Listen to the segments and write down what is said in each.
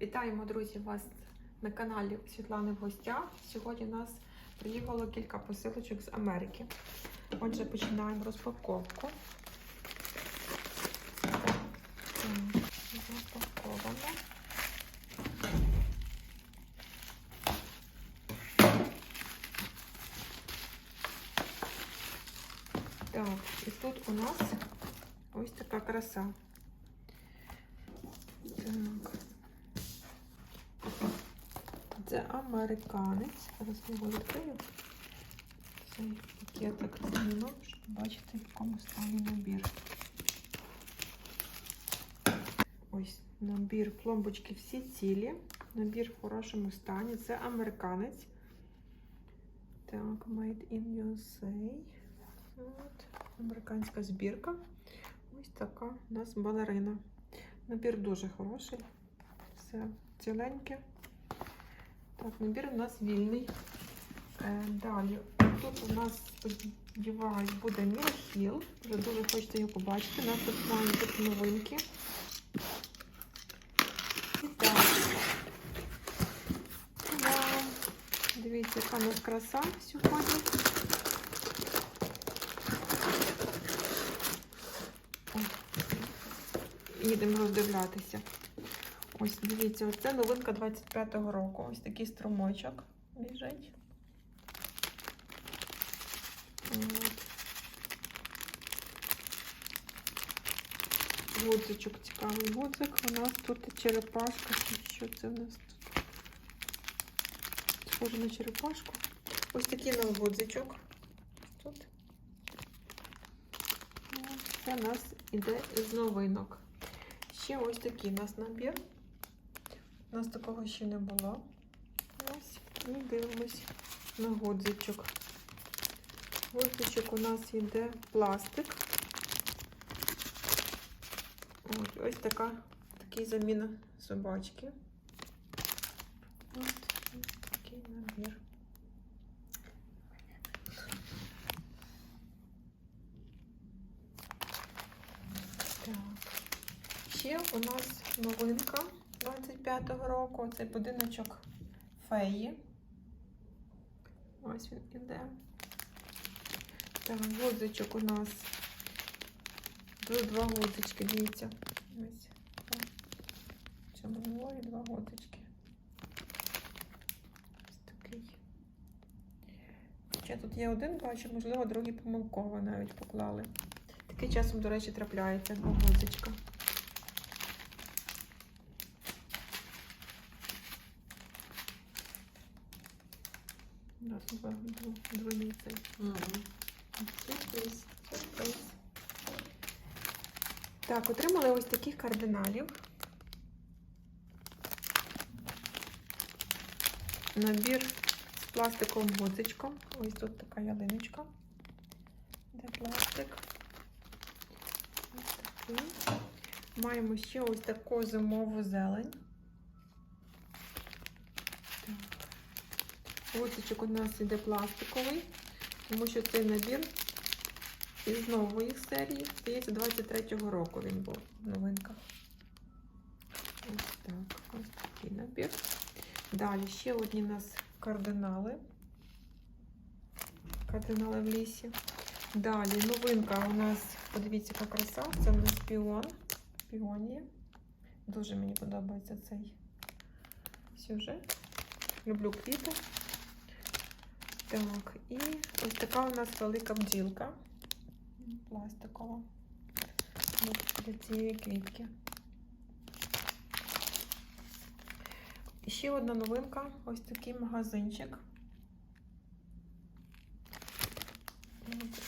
Вітаємо, друзі, вас на каналі Світлани в гостях. Сьогодні у нас приїхало кілька посилочок з Америки. Отже, починаємо розпаковку. Запаковано. Так, і тут у нас ось така краса. Так. Це американець. Зараз я його відкрию. Цей пакетик зніму, щоб бачити, в якому стані набір. Ось набір пломбочки всі цілі. Набір в хорошому стані. Це американець. Так, Made in USA. От, американська збірка. Ось така у нас балерина. Набір дуже хороший. Все ціленьке. Так, набір у нас вільний. Е, далі, тут у нас, сподіваюсь, буде Мілхіл. Вже дуже хочеться його побачити. У нас тут мають тут новинки. І так. Дивіться, яка у нас краса сьогодні. Їдемо роздивлятися. Ось, дивіться, оце новинка 25-го року. Ось такий струмочок біжить. Гудзичок, цікавий гудзик. У нас тут черепашка. Що це у нас тут? Схоже на черепашку. Ось такий у нас гудзичок. Тут. Ось Це у нас іде з новинок. Ще ось такий у нас набір. У нас такого ще не було. Ось. І дивимось на гудзичок. Гудзичок у нас йде пластик. Ось, ось така, такий заміна собачки. Ось такий набір. Так. Ще у нас новинка 25-го року. Цей будиночок феї. Ось він іде. Так, гудзичок у нас. Тут два гудзички, дивіться. Ось. В цьому два гудзички. Ось такий. Ще тут є один, бачу, можливо, другий помилково навіть поклали. Такий часом, до речі, трапляється два гудзичка. Да, два, два, Сюрприз, сюрприз. Так, отримали ось таких кардиналів. Набір з пластиковим гудзичком. Ось тут така ялиночка. Де пластик. Ось такий. Маємо ще ось таку зимову зелень. Гудзичок у нас іде пластиковий, тому що цей набір із нової серії, здається, 23-го року він був новинка. Ось так, ось такий набір. Далі ще одні у нас кардинали. Кардинали в лісі. Далі новинка у нас, подивіться, яка краса, це у нас піон. Піонія. Дуже мені подобається цей сюжет. Люблю квіти. Так, і ось така у нас велика бджілка. Пластикова. Для цієї квітки. І ще одна новинка. Ось такий магазинчик.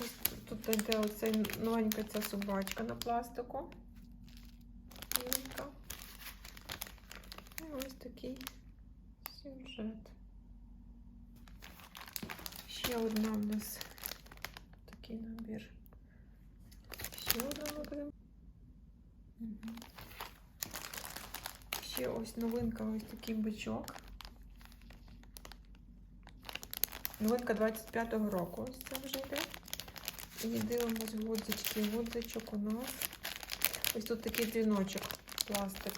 Ось Тут йде оцей новенька ця собачка на пластику. І ось такий сюжет. Ще одна у нас такий набір. Ще одна набір. Угу. Ще ось новинка, ось такий бичок. Новинка 25-го року. Ось це вже йде. І дивимось гудзички. Гудзичок у нас. Ось тут такий дзвіночок, пластик.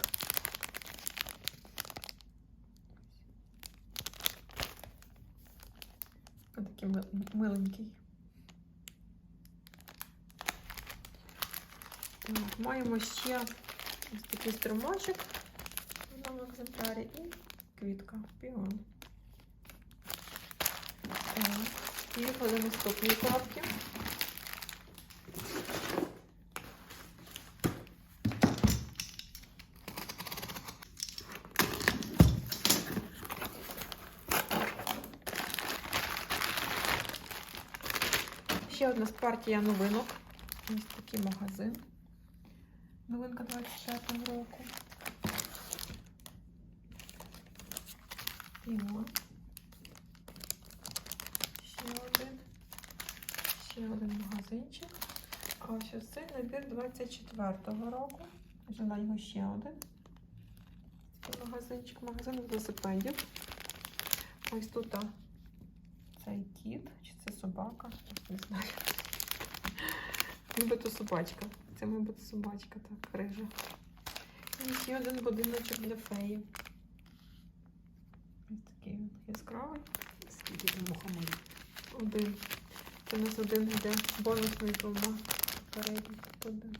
Такий ми- миленький. Так, маємо ще ось такий струмочок одному екземплярі і квітка, піон. Так, І до наступної коробки. Ще одна з партія новинок. Ось такий магазин. Новинка 24 року. Піон. Ще один. Ще один магазинчик. А ось ось цей набір 24-го року. Взяла його ще один. Магазинчик, магазин велосипедів. Ось тут цей кіт, чи це собака, не знаю. Нібито собачка. Це, мабуть, собачка, так, рижа. І ще один будиночок для феї. Ось такий він яскравий. Скільки там мухоморів? Один. Це у нас один йде бонусний двома. Передній один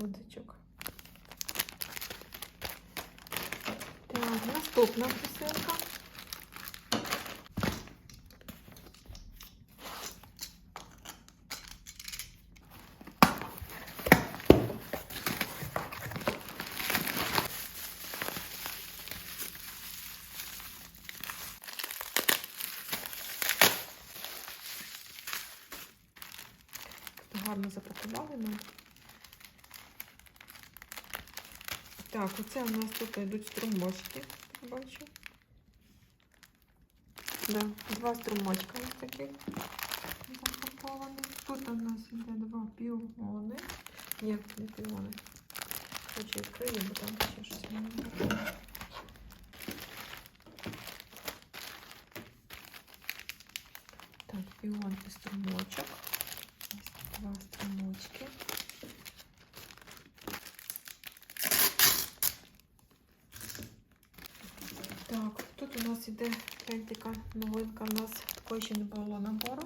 гудзичок. Так, наступна посилка. Гарно запакували нам. Так, оце у нас тут йдуть струмочки, бачу. Да, два струмочка ось таких запакованих. Тут у нас іде два піони. Ні, не піони. Хочу відкрию, бо там ще щось має бути. Так, піон і струмочок. Два струмочки. Так, тут у нас іде така новинка. У нас такої ще не було набору.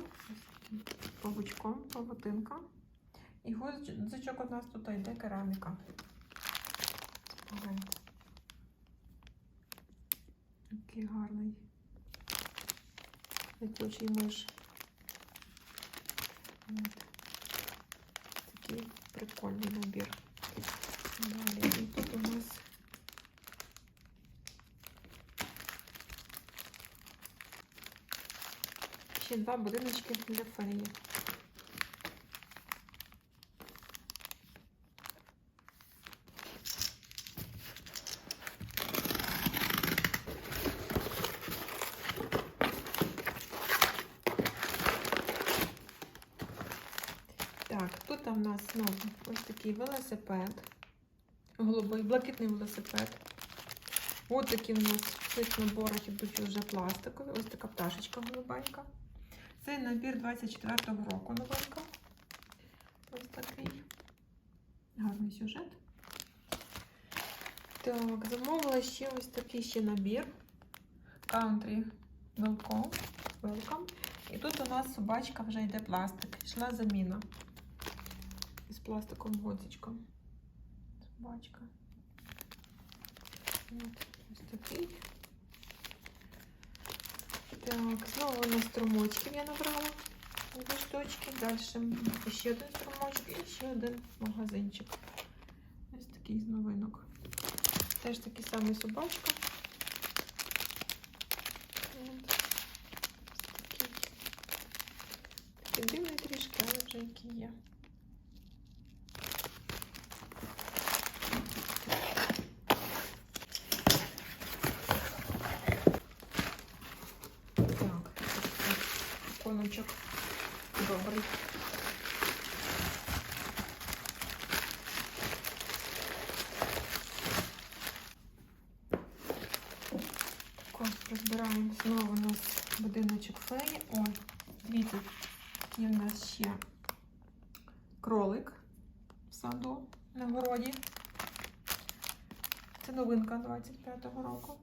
Павучком, павутинка. І гузичок у нас тут йде кераміка. Який гарний. Летючий миш. От. Такий прикольний набір. Далі. І тут у нас ще два будиночки для феї. Так, тут у нас знову ось такий велосипед. Голубий, блакитний велосипед. Ось такі у нас в цих наборах ідуть вже пластикові. Ось така пташечка голубенька. Це набір 24-го року новинка. Ось такий гарний сюжет. Так, замовила ще ось такий ще набір. Country Welcome. Welcome. І тут у нас собачка вже йде пластик. Йшла заміна. Із пластиковим годзичком. Собачка. От, ось такий. Так, знову у нас струмочків я набрала. Дві штучки. Далі ще один струмочок і ще один магазинчик. Ось такий з новинок. Теж такий самий собачка. Ось такий. Такий дивний трішки, але вже який є. Так, коночок добрий. Розбираємо знову у нас будиночок феї. О, дивіться, є в нас ще кролик в саду на городі. Це новинка 25-го року.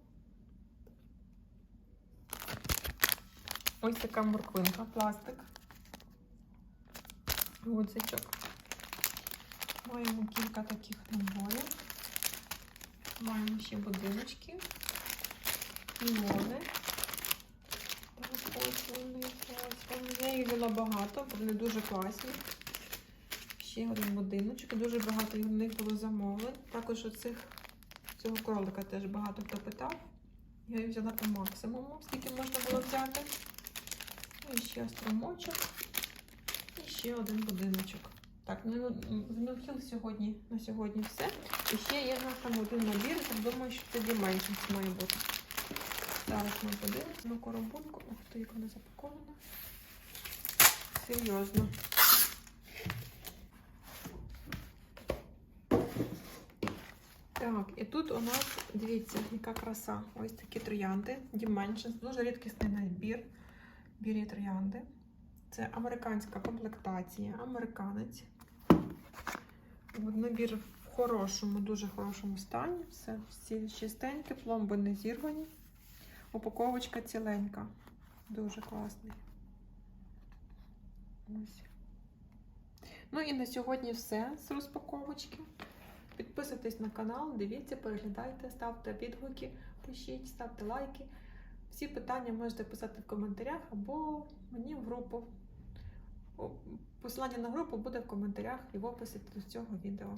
Ось така морквинка, пластик. Гудзичок. Маємо кілька таких наборів. Маємо ще будиночки. Так, ось вони, ось. Я їх взяла багато, вони дуже класні. Ще один будиночок. Дуже багато в них було замовлень. Також оцих цього кролика теж багато хто питав. Я їх взяла по максимуму, скільки можна було взяти. Ну, І ще струмочок. І ще один будиночок. Так, ну з Мілхіл сьогодні на сьогодні все. І ще є в нас там один набір, я думаю, що тоді менше має бути. Зараз ми подивимося на коробунку. Ух ти, як вона запакована. Серйозно. Так, і тут у нас, дивіться, яка краса. Ось такі троянди. Dimensions. Дуже рідкісний набір. Бірі троянди. Це американська комплектація, американець. Набір в хорошому, дуже хорошому стані. Все всі чистенькі, пломби не зірвані. Упаковочка ціленька. Дуже класний. Ось. Ну і на сьогодні все з розпаковочки. Підписуйтесь на канал, дивіться, переглядайте, ставте відгуки, пишіть, ставте лайки. Всі питання можете писати в коментарях або мені в групу. Посилання на групу буде в коментарях і в описі до цього відео.